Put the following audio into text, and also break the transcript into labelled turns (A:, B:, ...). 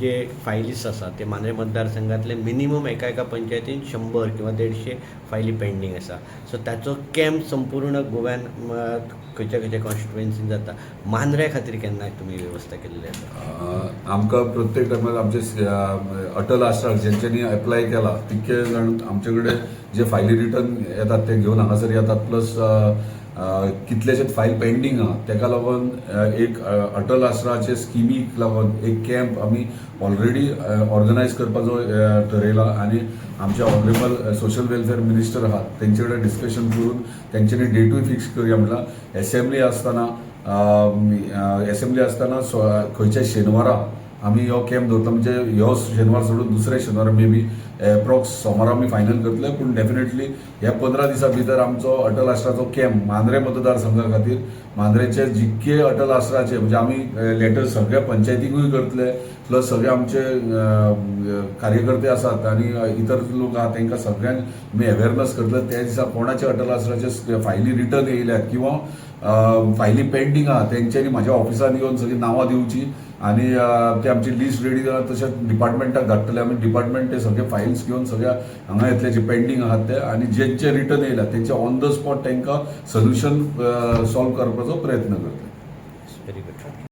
A: जे फायलीस आसा ते मांद्रे मतदारसंघातले मिनिमम एका एका पंचायतीन शंबर किंवा देडशे फायली पेंडींग आसा सो ताचो कॅम्प संपूर्ण गोव्यान खंयच्या खंयच्या कॉन्स्टिट्युएन्सीन जाता. मांद्रे खातीर केन्ना तुमी वेवस्था केल्ली आसा
B: आमकां प्रत्येक टायमार आमचे अटल आश्रम जेंच्यांनी एप्लाय केला तितके जाण आमचे कडेन जे फायली रिटर्न येतात ते घेवन हांगासर येतात. प्लस कितलेशेच फायल पेंडींग आहा तेका लागून एक अटल आश्रमाचे स्किमीक लागून एक कॅम्प आमी ऑलरेडी ऑर्गनायज करपाचो ठरयला आनी आमचे ऑनरेबल सोशल वेलफेअर मिनिस्टर आहात तेंचे कडेन डिस्कशन करून तेंच्यांनी डेटूय फिक्स करया म्हटल्यार एसेंब्ली आसतना एसेंब्ली आसतना खंयच्या शेनवारा आमी हो कॅम्प दवरता म्हणजे ह्यो शेनवार सोडून दुसऱ्या शेनवार मे बी एप्रॉक्स सोमार आमी फायनल करतले पूण डेफिनेटली ह्या पंदरा दिसां भितर आमचो अटल आश्राचो कॅम्प मांद्रे मतदारसंघा खातीर मांद्रेचे जितके अटल आश्राचे म्हणजे आमी लेटर सगळ्या पंचायतीकूय करतले प्लस सगळे आमचे कार्यकर्ते आसात आनी इतर लोक आहात तांकां सगळ्यांक आमी अवेअरनेस करतले त्या दिसा कोणाचे अटल आश्राचे फायली रिटर्न येयल्यात किंवा फायली पेंडींग आहा तेंच्यांनी म्हाज्या ऑफिसान येवन सगळी नांवां दिवची आनी ते आमची लिस्ट रेडी जाल्यार तशेंच डिपार्टमेंटाक धाडटले आमी डिपार्टमेंट ते सगळे फायल्स घेवन सगळ्या हांगा येतले जे पेंडींग आहात ते आनी जेंचे रिटर्न येयला तेंचे ऑन द स्पॉट तांकां सोल्युशन सॉल्व करपाचो प्रयत्न करतले
A: व्हेरी गुड